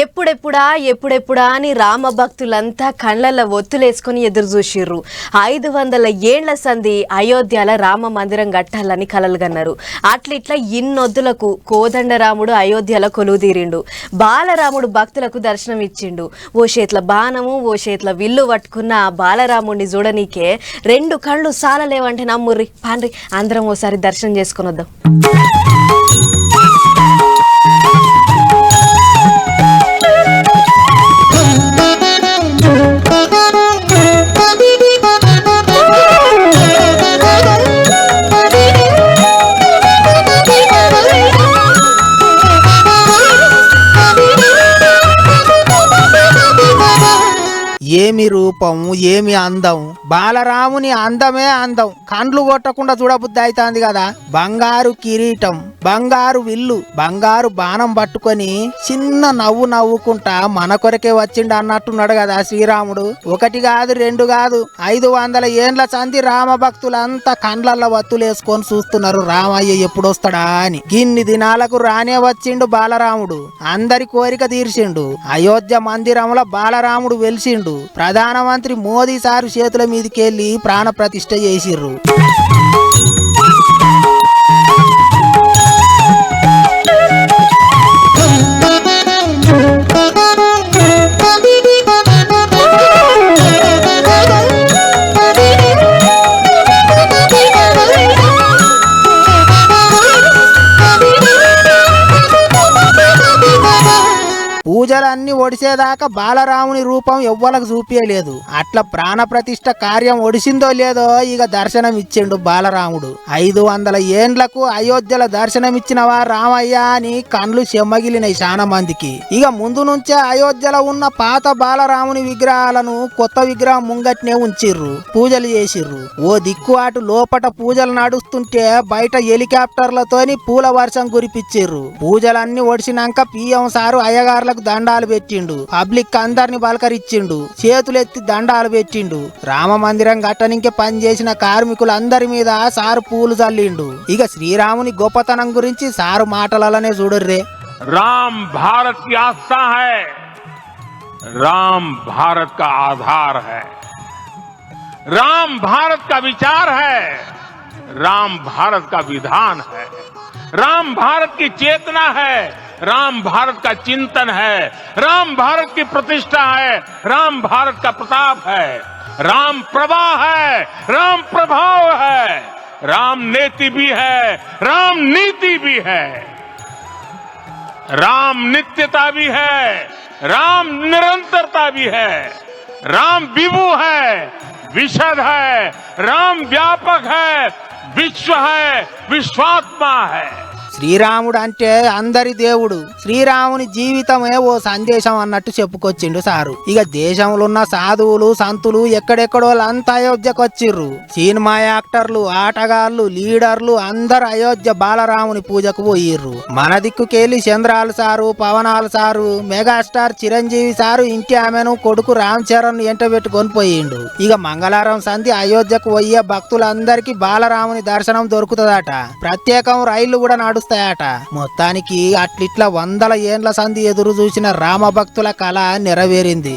ఎప్పుడెప్పుడా ఎప్పుడెప్పుడా అని రామ భక్తులంతా కళ్ళల్లో ఒత్తులేసుకొని ఎదురు చూసిర్రు ఐదు వందల ఏండ్ల సంధి అయోధ్యల రామ మందిరం కట్టాలని కలలుగన్నారు. అట్లిట్లా ఇన్నొద్దులకు కోదండరాముడు అయోధ్యలో కొలువుదీరిండు బాలరాముడు భక్తులకు దర్శనం ఇచ్చిండు. ఓ చేతుల బాణము ఓ చేతుల విల్లు పట్టుకున్న బాలరాముడిని చూడనీకే రెండు కళ్ళు సాలలేవంటే నమ్ముర్రి. పాండ్రి అందరం ఓసారి దర్శనం చేసుకొని వద్దాం ఏమి రూపం ఏమి అందం? బాలరాముని అందమే అందం. కండ్లు కొట్టకుండా చూడబుద్ధి అవుతుంది కదా? బంగారు కిరీటం బంగారు విల్లు బంగారు బాణం పట్టుకొని చిన్న నవ్వు నవ్వుకుంటా మన కొరకే వచ్చిండు అన్నట్టున్నాడు కదా శ్రీరాముడు. ఒకటి కాదు రెండు కాదు ఐదు వందల ఏండ్ల చంది రామ భక్తులంతా కండ్లల్లో వత్తులేసుకొని చూస్తున్నారు. రామయ్య ఎప్పుడొస్తాడా అని. గిన్ని దినాలకు రానే వచ్చిండు బాలరాముడు. అందరి కోరిక తీర్చిండు. అయోధ్య మందిరంలో బాలరాముడు వెలిసిండు. ప్రధానమంత్రి మోదీ సారు చేతుల మీదకెళ్ళి ప్రాణ ప్రతిష్ఠ చేసిర్రు. పూజలన్నీ ఒడిసేదాకా బాలరాముని రూపం ఎవ్వలకు చూపించలేదు అట్లా ప్రాణప్రతిష్ఠ కార్యం ఒడిసిందో లేదో ఇక దర్శనం ఇచ్చిండు బాలరాముడు. ఐదు వందల ఏండ్లకు అయోధ్యల దర్శనం ఇచ్చినవా రామయ్య అని కండ్లు చెమ్మగిలినాయి చాలా మందికి ఇక ముందు నుంచే అయోధ్యలో ఉన్న పాత బాలరాముని విగ్రహాలను కొత్త విగ్రహం ముంగట్నే ఉంచిర్రు పూజలు చేసిర్రు. ఓ దిక్కు అటు లోపట పూజలు నడుస్తుంటే బయట హెలికాప్టర్లతోని పూల వర్షం కురిపించిర్రు పూజలన్నీ ఒడిసినాక పిఎం సారు అయ్యగారులకు దండ దండాలు పెట్టిండు పబ్లిక్ అందరిని బలకరిచ్చిండు చేతులెత్తి దండాలు పెట్టిండు రామ మందిరం కట్టనికే పనిచేసిన కార్మికులందరి మీద సారు పూలు చల్లిండు ఇక శ్రీరాముని గొప్పతనం గురించి సారు మాటలలోనే చూడర్రే राम भारत की आस्था है राम भारत का आधार है राम भारत का विचार है राम भारत का विधान है राम भारत की चेतना है राम भारत का चिंतन है राम भारत की प्रतिष्ठा है राम भारत का प्रताप है राम प्रवाह है राम प्रभाव है राम नेति भी है राम नीति भी है राम नित्यता भी है राम निरंतरता भी है राम विभु है विशद है राम व्यापक है विश्व है विश्वात्मा है శ్రీరాముడు అంటే అందరి దేవుడు. శ్రీరాముని జీవితమే ఓ సందేశం అన్నట్టు చెప్పుకొచ్చిండు సారు. ఇక దేశంలో ఉన్న సాధువులు సంతులు ఎక్కడెక్కడో అంతా అయోధ్యకు వచ్చిర్రు సినిమా యాక్టర్లు ఆటగాళ్ళు లీడర్లు అందరు అయోధ్య బాలరాముని పూజకు పోయిర్రు. మన దిక్కుకెళ్ళి చంద్రాలు సారు పవనాలు సారు మెగాస్టార్ చిరంజీవి సారు ఇంటి ఆమెను కొడుకు రామ్ చరణ్ ఎంట పెట్టుకొని పోయిండు. ఇక మంగళవారం సంధి అయోధ్యకు పోయే భక్తులందరికీ బాలరాముని దర్శనం దొరుకుతుందట. ప్రత్యేకం రైళ్ళు కూడా నడుస్తాయట మొత్తానికి అట్లిట్ల వందల ఏండ్ల సంధి ఎదురు చూసిన రామ భక్తుల కళ నెరవేరింది.